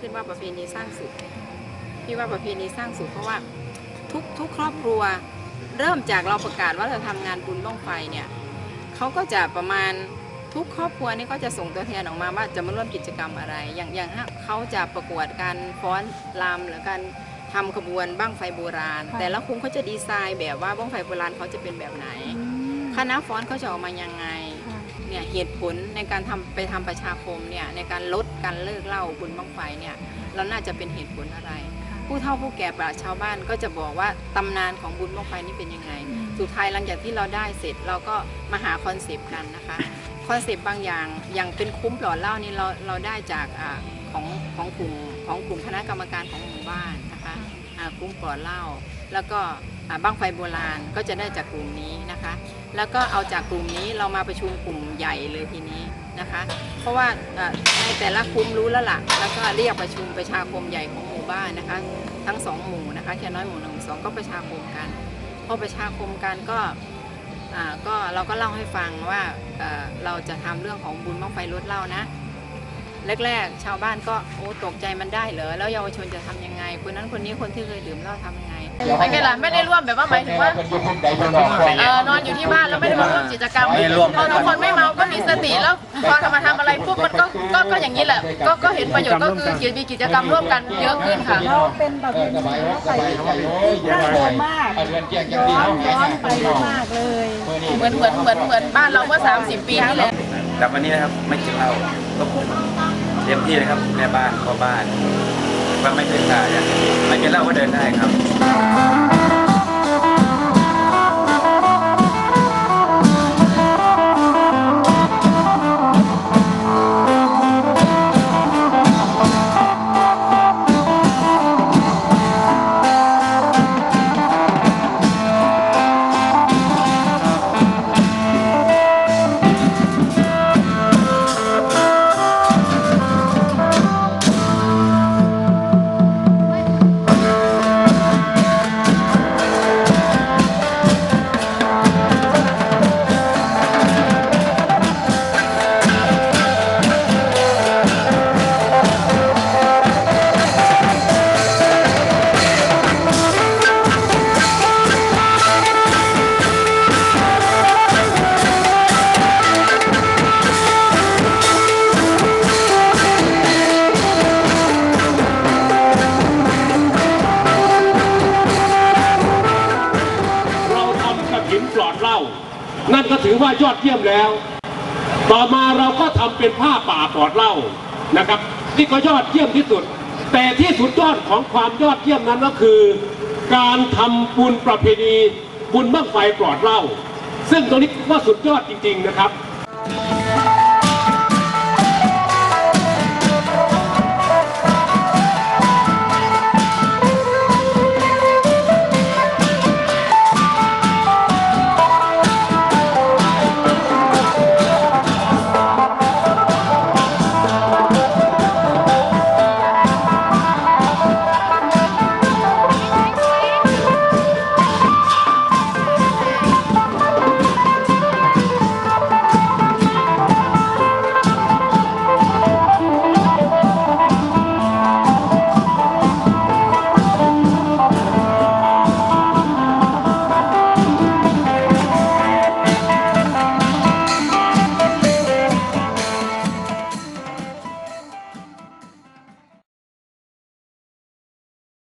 ขึ้นว่าประเพณีสร้างสุขที่ว่าประเพณีสร้างสุขเพราะว่าทุกทุกครอบครัว เริ่มจากเราประกาศว่าเราทำงานบุญบ้องไฟเนี่ย เขาก็จะประมาณทุกครอบครัวนี่ก็จะส่งตัวแทนออกมาว่าจะมาร่วมกิจกรรมอะไร อย่างอย่างถ้าเขาจะประกวดการฟ้อนรำหรือการทำขบวนบ้างไฟโบราณ แต่ละคุ้มเขาจะดีไซน์แบบว่าบ้างไฟโบราณเขาจะเป็นแบบไหนคณะฟ้อนเขาจะออกมายังไงเนี่ยเหตุผลในการทำไปทำประชาคมเนี่ยในการลดการเลิกเหล้าบุญบังไฟเนี่ยเราน่าจะเป็นเหตุผลอะไร ผู้เฒ่าผู้แก่ปราชญ์ชาวบ้านก็จะบอกว่าตำนานของบุญบังไฟนี่เป็นยังไง สุดท้ายหลังจากที่เราได้เสร็จเราก็มาหาคอนเซปต์กันนะคะคอนเซปต์บางอย่างอย่างเป็นคุ้มปลอดเหล้านี่เราเราได้จากอาของของกลุ่มของกลุ่มคณะกรรมการของหมู่บ้านนะคะอ่าคุ้มปลอดเหล้าแล้วก็อ่าบ้างไฟโบราณก็จะได้จากกลุ่มนี้นะคะ แล้วก็เอาจากกลุ่มนี้เรามาประชุมกลุ่มใหญ่เลยทีนี้ นะคะ เพราะว่าในแต่ละคุ้มรู้แล้วล่ะ แล้วก็เรียกประชุมประชาคมใหญ่ของหมู่บ้านนะคะ ทั้งสองหมู่นะคะแค่น้อยหมู่หนึ่งสองก็ประชาคมกันพอประชาคมกันก็ก็เราก็เล่าให้ฟังว่าเราจะทำเรื่องของบุญบ้างไฟลดเล่านะ แรกๆ ชาวบ้านก็โอ้ตกใจมันได้เหรอแล้วเยาวชนจะทำยังไง คนนั้นคนนี้คนที่เคยดื่มเหล้าทำยังไง ไม่ไงล่ะไม่ได้ร่วมแบบว่าหมายถึงว่าเออนอนอยู่ที่บ้านแล้วไม่ได้มาร่วมกิจกรรมไม่ร่วม พอทุกคนไม่เมาก็มีสติแล้วพอทำมาทำอะไรปุ๊บมันก็ก็ก็อย่างนี้แหละก็ก็เห็นประโยชน์ก็คือมีกิจกรรมร่วมกันเยอะขึ้นค่ะ เราเป็นประเพณีแล้วไปดั้งเดิมมากย้อนย้อนไปมากเลย เหมือนเหมือนเหมือนเหมือนบ้านเราเมื่อ 30 ปีที่แล้ว แต่วันนี้นะครับไม่กินเหล้าก็เต็มที่เลยครับแม่บ้านพ่อบ้านว่าไม่เป็นตาอย่างนี้ไม่กินเหล้าก็เดินได้ครับ นั่นก็ถือว่ายอดเยี่ยมแล้ว ต่อมาเราก็ทำเป็นผ้าป่าปลอดเหล้านะครับนี่ก็ยอดเยี่ยมที่สุด แต่ที่สุดยอดของความยอดเยี่ยมนั้นก็คือ การทำบุญประเพณีบุญบั้งไฟปลอดเหล้าซึ่งตรงนี้ว่าสุดยอดจริง ๆนะครับ